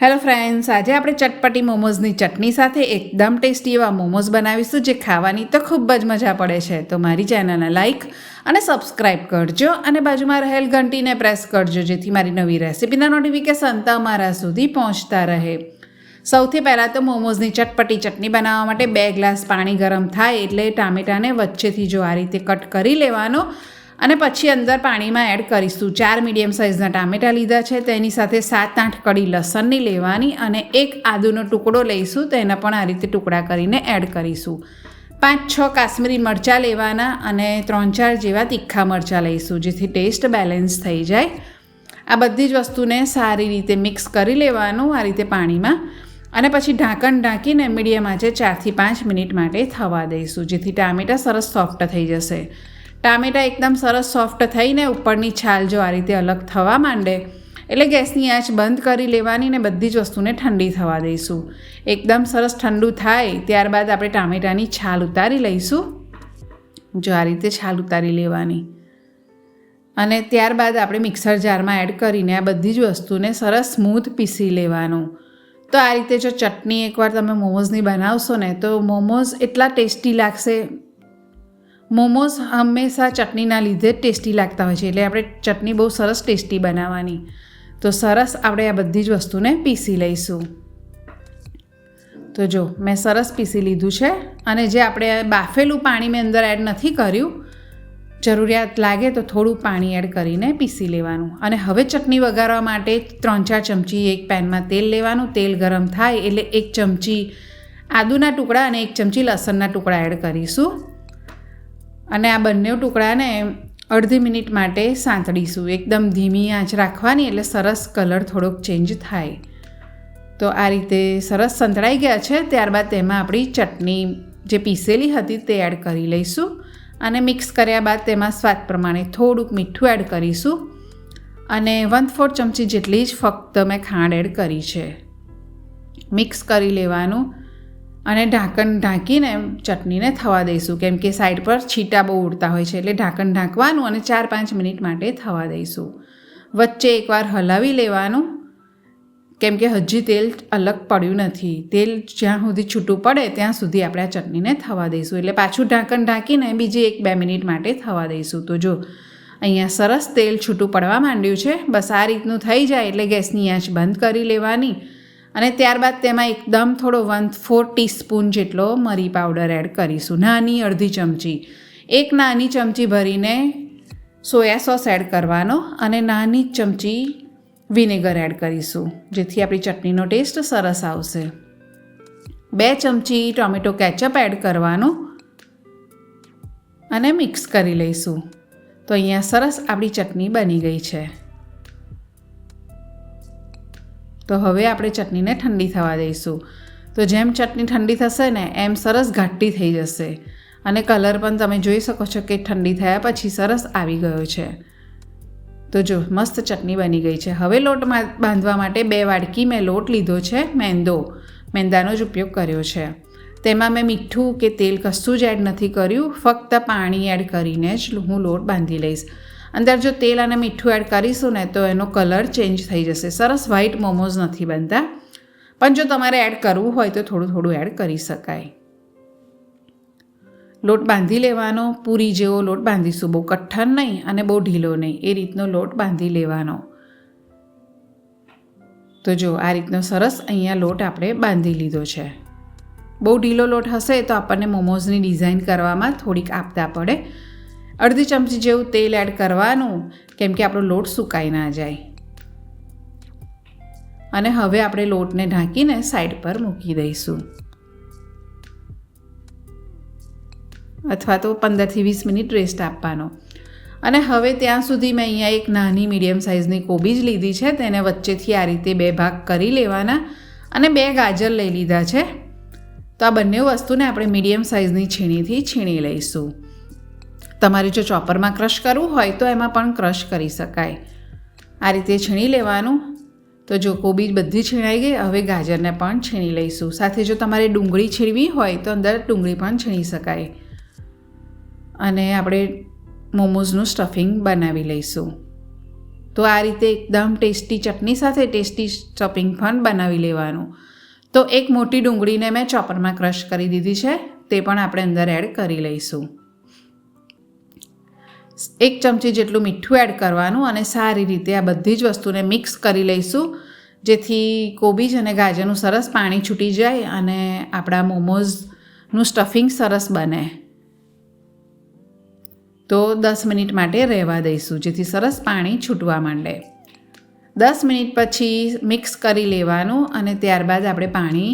Hello friends, આજે આપણે ચટપટી મોમોઝની ચટણી સાથે એકદમ ટેસ્ટી એવા મોમોઝ બનાવીશું જે ખાવાની તો ખૂબ જ મજા પડે છે. તો મારી ચેનલને લાઇક અને સબસ્ક્રાઇબ કરજો અને બાજુમાં રહેલ ઘંટીને પ્રેસ કરજો જેથી મારી નવી રેસિપીના નોટિફિકેશન તમારા સુધી પહોંચતા રહે. સૌથી પહેલાં તો મોમોઝની ચટપટી ચટણી બનાવવા માટે બે ગ્લાસ પાણી ગરમ થાય એટલે ટામેટાને વચ્ચેથી જો આ રીતે કટ કરી લેવાનો અને પછી અંદર પાણીમાં એડ કરીશું. ચાર મીડિયમ સાઇઝના ટામેટાં લીધા છે, તેની સાથે સાત આઠ કડી લસણની લેવાની અને એક આદુનો ટુકડો લઈશું તેના પણ આ રીતે ટુકડા કરીને એડ કરીશું. પાંચ, છ કાશ્મીરી મરચાં લેવાના અને ત્રણ, ચાર જેવા તીખા મરચાં લઈશું, જેથી ટેસ્ટ બેલેન્સ થઈ જાય. આ બધી જ વસ્તુને સારી રીતે મિક્સ કરી લેવાનું આ રીતે પાણીમાં. અને પછી ઢાંકણ ઢાંકીને મીડિયમ આંચે ચારથી પાંચ મિનિટ માટે થવા દઈશું, જેથી ટામેટાં સરસ સોફ્ટ થઈ જશે. ટામેટાં એકદમ સરસ સોફ્ટ થઈને ઉપરની છાલ જો આ રીતે અલગ થવા માંડે, એટલે ગેસની આંચ બંધ કરી લેવાની ને બધી જ વસ્તુને ઠંડી થવા દઈશું. એકદમ સરસ ઠંડુ થાય, ત્યારબાદ આપણે ટામેટાની છાલ ઉતારી લઈશું. જો આ રીતે છાલ ઉતારી લેવાની. અને ત્યારબાદ આપણે મિક્સર જારમાં એડ કરીને આ બધી જ વસ્તુને સરસ સ્મૂથ પીસી લેવાનું. તો આ રીતે જો ચટણી એકવાર તમે મોમોઝની બનાવશો ને, તો મોમોઝ એટલા ટેસ્ટી લાગશે મોમોઝ હંમેશા ચટણીના લીધે ટેસ્ટી લાગતા હોય છે, એટલે આપણે ચટણી બહુ સરસ ટેસ્ટી બનાવવાની. તો સરસ આપણે આ બધી જ વસ્તુને પીસી લઈશું. તો જો, મેં સરસ પીસી લીધું છે, અને જે આપણે બાફેલું પાણી મેં અંદર એડ નથી કર્યું, જરૂરિયાત લાગે તો થોડું પાણી એડ કરીને પીસી લેવાનું. અને હવે ચટણી વઘારવા માટે ત્રણ ચાર ચમચી એક પેનમાં તેલ લેવાનું, તેલ ગરમ થાય એટલે એક ચમચી આદુના ટુકડા અને એક ચમચી લસણના ટુકડા એડ કરીશું. અને આ બંને ટુકડાને અડધી મિનિટ માટે સાંતળીશું. એકદમ ધીમી આંચ રાખવાની એટલે સરસ કલર થોડોક ચેન્જ થાય. તો આ રીતે સરસ સંતળાઈ ગયા છે. ત્યારબાદ તેમાં આપણી ચટણી જે પીસેલી હતી તે એડ કરી લઈશું અને મિક્સ કર્યા બાદ તેમાં સ્વાદ પ્રમાણે થોડુંક મીઠું એડ કરીશું. અને વન ફોર ચમચી જેટલી જ ફક્ત મેં ખાંડ એડ કરી છે. મિક્સ કરી લેવાનું. અને ઢાંકણ ઢાંકીને ચટણીને થવા દઈશું. કેમ કે સાઈડ પર છીટા બહુ ઉડતા હોય છે, એટલે ઢાંકણ ઢાંકવાનું અને ચાર પાંચ મિનિટ માટે થવા દઈશું. વચ્ચે એકવાર હલાવી લેવાનું. કેમ કે હજી તેલ અલગ પડ્યું નથી. તેલ જ્યાં સુધી છૂટું પડે, ત્યાં સુધી આપણે આ ચટણીને થવા દઈશું. એટલે પાછું ઢાંકણ ઢાંકીને બીજી એક બે મિનિટ માટે થવા દઈશું. તો જો, અહીંયા સરસ તેલ છૂટું પડવા માંડ્યું છે. બસ આ રીતનું થઈ જાય, એટલે ગેસની આંચ બંધ કરી લેવાની. અને ત્યારબાદ તેમાં એકદમ થોડો વન ફોર ટીસ્પૂન જેટલો મરી પાવડર એડ કરીશું. નાની અડધી ચમચી. એક નાની ચમચી ભરીને સોયા સોસ એડ કરવાનો અને નાની ચમચી વિનેગર એડ કરીશું, જેથી આપણી ચટણીનો ટેસ્ટ સરસ આવશે. બે ચમચી ટોમેટો કેચઅપ એડ કરવાનું અને મિક્સ કરી લઈશું. તો અહીંયા સરસ આપણી ચટણી બની ગઈ છે. તો હવે આપણે ચટણીને ઠંડી થવા દઈશું. તો જેમ ચટણી ઠંડી થશે ને, એમ સરસ ઘાટી થઈ જશે. અને કલર પણ તમે જોઈ શકો છો કે ઠંડી થયા પછી સરસ આવી ગયો છે. તો જો, મસ્ત ચટણી બની ગઈ છે. હવે લોટ બાંધવા માટે બે વાડકી મેં લોટ લીધો છે, મેંદો. મેંદાનો જ ઉપયોગ કર્યો છે. તેમાં મેં મીઠું કે તેલ કશું જ એડ નથી કર્યું. ફક્ત પાણી એડ કરીને જ હું લોટ બાંધી લઈશ. અંદર જો તેલ અને મીઠું એડ કરીશું ને, તો એનો કલર ચેન્જ થઈ જશે. સરસ વ્હાઈટ મોમોઝ નથી બનતા. પણ જો તમારે એડ કરવું હોય, તો થોડું થોડું એડ કરી શકાય. લોટ બાંધી લેવાનો. પૂરી જેવો લોટ બાંધીશું. બહુ કઠણ નહીં અને બહુ ઢીલો નહીં. એ રીતનો લોટ બાંધી લેવાનો. તો જો, આ રીતનો સરસ અહીંયા લોટ આપણે બાંધી લીધો છે. બહુ ઢીલો લોટ હશે, તો આપણને મોમોઝની ડિઝાઇન કરવામાં થોડીક આપતા પડે. અડધી ચમચી જેવું તેલ એડ કરવાનું, કેમ કે આપણો લોટ સુકાઈ ના જાય. અને હવે આપણે લોટને ઢાંકીને સાઈડ પર મૂકી દઈશું. અથવા તો પંદરથી વીસ મિનિટ રેસ્ટ આપવાનો. અને હવે ત્યાં સુધી મેં અહીંયા એક નાની મીડિયમ સાઇઝની કોબીજ લીધી છે તેને વચ્ચેથી આ રીતે બે ભાગ કરી લેવાના અને બે ગાજર લઈ લીધા છે. તો આ બંને વસ્તુને આપણે મીડિયમ સાઇઝની છીણીથી છીણી લઈશું. તમારે જો ચોપરમાં ક્રશ કરવું હોય તો એમાં પણ ક્રશ કરી શકાય. આ રીતે છીણી લેવાનું. તો જો કોબીજ બધી છીણાઈ ગઈ, હવે ગાજરને પણ છીણી લઈશું. સાથે જો તમારે ડુંગળી છીણવી હોય તો અંદર ડુંગળી પણ છીણી શકાય. અને આપણે મોમોઝનું સ્ટફિંગ બનાવી લઈશું. તો આ રીતે એકદમ ટેસ્ટી ચટણી સાથે ટેસ્ટી સ્ટફિંગ પણ બનાવી લેવાનું. તો એક મોટી ડુંગળીને મેં ચોપરમાં ક્રશ કરી દીધી છે, તે પણ આપણે અંદર એડ કરી લઈશું. એક ચમચી જેટલું મીઠું એડ કરવાનું અને સારી રીતે આ બધી જ વસ્તુને મિક્સ કરી લઈશું. જેથી કોબીજ અને ગાજરનું સરસ પાણી છૂટી જાય અને આપણા મોમોઝનું સ્ટફિંગ સરસ બને. તો દસ મિનિટ માટે રહેવા દઈશું, જેથી સરસ પાણી છૂટવા માંડે. દસ મિનિટ પછી મિક્સ કરી લેવાનું અને ત્યારબાદ આપણે પાણી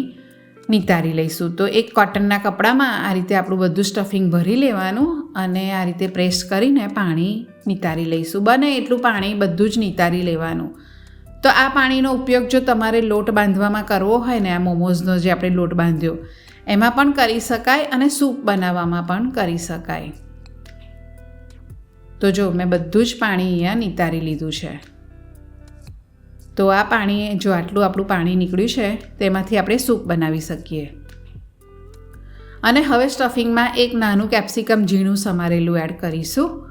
નિતારી લઈશું. તો એક કોટનના કપડામાં આ રીતે આપણું બધું સ્ટફિંગ ભરી લેવાનું અને આ રીતે પ્રેસ કરીને પાણી નિતારી લઈશું. બને એટલું પાણી, બધું જ નિતારી લેવાનું. તો આ પાણીનો ઉપયોગ જો તમારે લોટ બાંધવામાં કરવો હોય ને, આ મોમોઝનો જે આપણે લોટ બાંધ્યો, એમાં પણ કરી શકાય અને સૂપ બનાવવામાં પણ કરી શકાય. તો જો મેં બધું જ પાણી અહીંયા નિતારી લીધું છે. તો આ પાણી, જો આટલું આપણું પાણી નીકળ્યું છે, તેમાંથી આપણે સૂપ બનાવી શકીએ. અને હવે સ્ટફિંગમાં એક નાનું કેપ્સિકમ ઝીણું સમારેલું એડ કરીશું.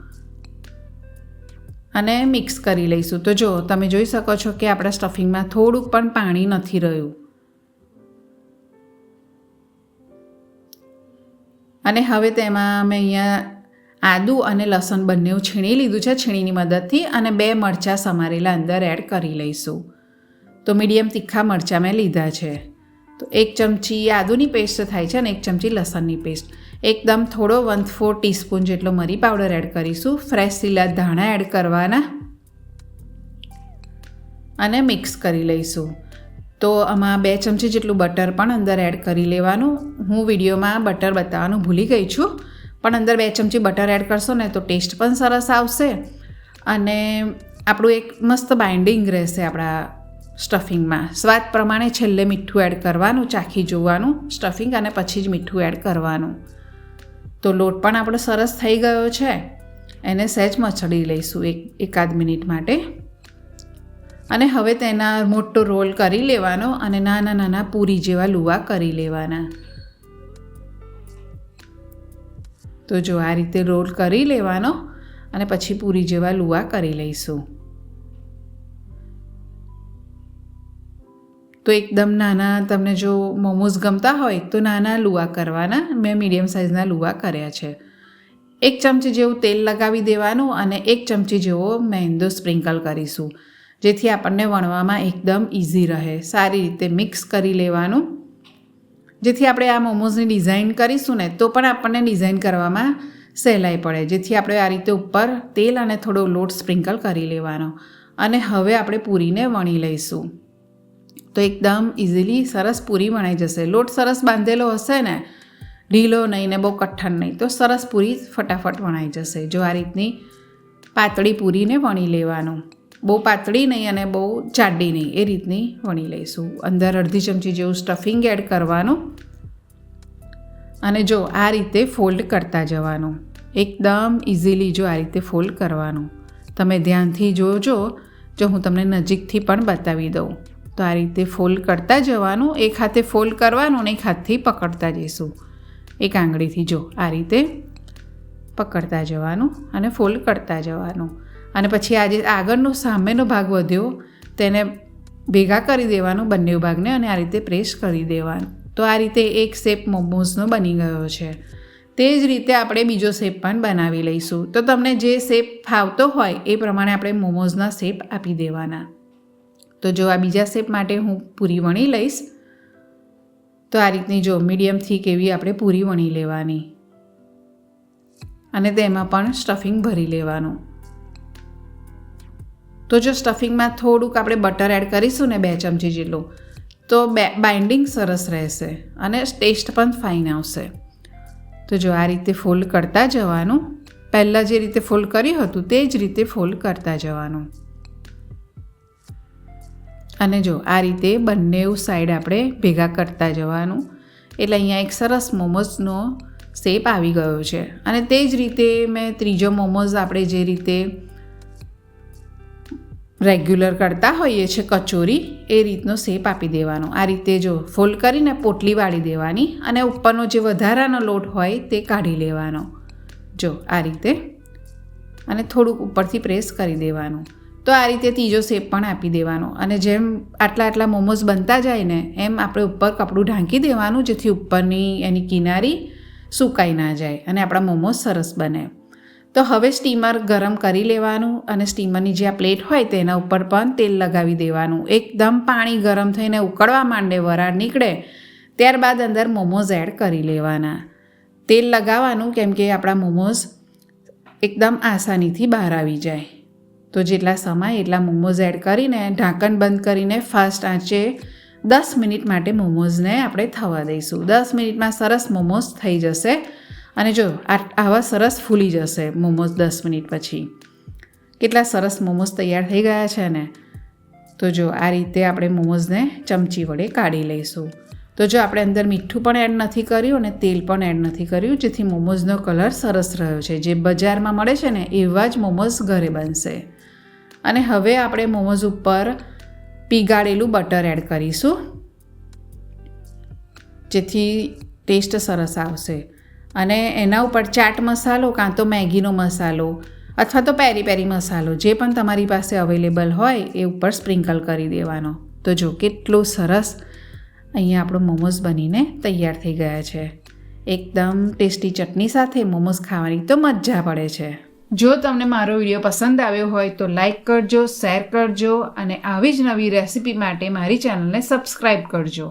અને મિક્સ કરી લઈશું. તો જો, તમે જોઈ શકો છો કે આપણા સ્ટફિંગમાં થોડુંક પણ પાણી નથી રહ્યું. અને હવે તેમાં મેં અહીંયા આદું અને લસણ બંને છીણી લીધું છે છીણીની મદદથી અને બે મરચાં સમારેલા અંદર એડ કરી લઈશું. તો મીડિયમ તીખા મરચાં મેં લીધા છે. તો એક ચમચી આદુની પેસ્ટ થાય છે અને એક ચમચી લસણની પેસ્ટ. એકદમ થોડો વન ફોર ટીસ્પૂન જેટલો મરી પાવડર એડ કરીશું. ફ્રેશ લીલા ધાણા એડ કરવાના. અને મિક્સ કરી લઈશું. તો આમાં બે ચમચી જેટલું બટર પણ અંદર એડ કરી લેવાનું. હું વિડીયોમાં બટર બતાવવાનું ભૂલી ગઈ છું. પણ અંદર બે ચમચી બટર એડ કરશો ને તો ટેસ્ટ પણ સરસ આવશે. અને આપણું એક મસ્ત બાઇન્ડિંગ રહેશે આપણા સ્ટફિંગમાં સ્વાદ પ્રમાણે છેલ્લે મીઠું એડ કરવાનું, ચાખી જોવાનું સ્ટફિંગ અને પછી જ મીઠું એડ કરવાનું. તો લોટ પણ આપણો સરસ થઈ ગયો છે. એને સહેજ મચડી લઈશું એક, એકાદ મિનિટ માટે. અને હવે તેના મોટો રોલ કરી લેવાનો અને નાના નાના પૂરી જેવા લુવા કરી લેવાના. તો જો આ રીતે રોલ કરી લેવાનો અને પછી પૂરી જેવા લુવા કરી લઈશું. તો એકદમ નાના, તમને જો મોમોઝ ગમતા હોય તો નાના લુવા કરવાના. મેં મીડિયમ સાઇઝના લુવા કર્યા છે. એક ચમચી જેવું તેલ લગાવી દેવાનું અને એક ચમચી જેવો મેંદો સ્પ્રિંકલ કરીશું, જેથી આપણને વણવામાં એકદમ ઇઝી રહે. સારી રીતે મિક્સ કરી લેવાનું. જેથી આપણે આ મોમોઝની ડિઝાઇન કરીશું ને, તો પણ આપણને ડિઝાઇન કરવામાં સહેલાઈ પડે. જેથી આપણે આ રીતે ઉપર તેલ અને થોડો લોટ સ્પ્રિંકલ કરી લેવાનો. અને હવે આપણે પૂરીને વણી લઈશું. તો એકદમ ઇઝીલી સરસ પૂરી વણાઈ જશે. લોટ સરસ બાંધેલો હશે ને, ઢીલો નહીં ને બહુ કઠણ નહીં, તો સરસ પૂરી ફટાફટ વણાઈ જશે. જો આ રીતની પાતળી પૂરીને વણી લેવાનું. બહુ પાતળી નહીં અને બહુ જાડી નહીં, એ રીતની વણી લઈશું. અંદર અડધી ચમચી જેવું સ્ટફિંગ એડ કરવાનું. અને જો આ રીતે ફોલ્ડ કરતા જવાનું. એકદમ ઇઝીલી જો આ રીતે ફોલ્ડ કરવાનું. તમે ધ્યાનથી જોજો. જો હું તમને નજીકથી પણ બતાવી દઉં, તો આ રીતે ફોલ્ડ કરતા જવાનું. એક હાથે ફોલ્ડ કરવાનું અને એક હાથથી પકડતા જઈશું. એક આંગળીથી જો આ રીતે પકડતા જવાનું અને ફોલ્ડ કરતા જવાનું. અને પછી આજે આગળનો સામેનો ભાગ વધ્યો, તેને ભેગા કરી દેવાનું બંને ભાગને અને આ રીતે પ્રેસ કરી દેવાનું. તો આ રીતે એક શેપ મોમોઝનો બની ગયો છે. તે જ રીતે આપણે બીજો શેપ પણ બનાવી લઈશું. તો તમને જે શેપ ફાવતો હોય એ પ્રમાણે આપણે મોમોઝના શેપ આપી દેવાના. તો જો આ બીજા શેપ માટે હું પૂરી વણી લઈશ, તો આ રીતની જો મીડિયમથી કેવી આપણે પૂરી વણી લેવાની. અને તેમાં પણ સ્ટફિંગ ભરી લેવાનું. તો જો સ્ટફિંગમાં થોડુંક આપણે બટર એડ કરીશું ને બે ચમચી જેટલું, તો બે બાઇન્ડિંગ સરસ રહેશે અને ટેસ્ટ પણ ફાઇન આવશે. તો જો આ રીતે ફોલ્ડ કરતા જવાનું, પહેલાં જે રીતે ફોલ્ડ કર્યું હતું તે જ રીતે ફોલ્ડ કરતા જવાનું. અને જો આ રીતે બંને સાઈડ આપણે ભેગા કરતા જવાનું, એટલે અહીંયા એક સરસ મોમોઝનો શેપ આવી ગયો છે. અને તે જ રીતે મેં ત્રીજો મોમોઝ આપણે જે રીતે રેગ્યુલર કરતા હોઈએ છીએ કચોરી, એ રીતનો શેપ આપી દેવાનો. આ રીતે જો ફોલ્ડ કરીને પોટલી વાળી દેવાની અને ઉપરનો જે વધારાનો લોટ હોય તે કાઢી લેવાનો. જો આ રીતે. અને થોડુંક ઉપરથી પ્રેસ કરી દેવાનું. તો આ રીતે ત્રીજો શેપ પણ આપી દેવાનો. અને જેમ આટલા આટલા મોમોઝ બનતા જાય ને, એમ આપણે ઉપર કપડું ઢાંકી દેવાનું જેથી ઉપરની એની કિનારી સુકાઈ ના જાય અને આપણા મોમોઝ સરસ બને. તો હવે સ્ટીમર ગરમ કરી લેવાનું અને સ્ટીમરની જે આ પ્લેટ હોય તેના ઉપર પણ તેલ લગાવી દેવાનું. એકદમ પાણી ગરમ થઈને ઉકળવા માંડે, વરાળ નીકળે, ત્યારબાદ અંદર મોમોઝ એડ કરી લેવાના. તેલ લગાવવાનું કેમ કે આપણા મોમોઝ એકદમ આસાનીથી બહાર આવી જાય. તો જેટલા સમય એટલા મોમોઝ એડ કરીને, ઢાંકણ બંધ કરીને ફાસ્ટ આંચે દસ મિનિટ માટે મોમોઝને આપણે થવા દઈશું. દસ મિનિટમાં સરસ મોમોઝ થઈ જશે. અને જો આ આવા સરસ ફૂલી જશે મોમોઝ દસ મિનિટ પછી. કેટલા સરસ મોમોઝ તૈયાર થઈ ગયા છે ને. તો જો આ રીતે આપણે મોમોઝને ચમચી વડે કાઢી લઈશું. તો જો આપણે અંદર મીઠું પણ એડ નથી કર્યું અને તેલ પણ એડ નથી કર્યું, જેથી મોમોઝનો કલર સરસ રહ્યો છે. જે બજારમાં મળે છે ને, એવા જ મોમોઝ ઘરે બનશે. અને હવે આપણે મોમોઝ ઉપર પીગાળેલું બટર એડ કરીશું, જેથી ટેસ્ટ સરસ આવશે. અને એના ઉપર ચાટ મસાલો કાં તો મેગીનો મસાલો અથવા તો પેરી પેરી મસાલો, જે પણ તમારી પાસે અવેલેબલ હોય એ ઉપર સ્પ્રિંકલ કરી દેવાનો. તો જો કેટલો સરસ અહીંયા આપણો મોમોઝ બનીને તૈયાર થઈ ગયા છે. એકદમ ટેસ્ટી ચટણી સાથે મોમોઝ ખાવાની તો મજા પડે છે. જો તમને મારો વીડિયો પસંદ આવ્યો હોય તો લાઈક કરજો, શેર કરજો અને આવી જ નવી રેસિપી માટે મારી ચેનલને સબસ્ક્રાઈબ કરજો.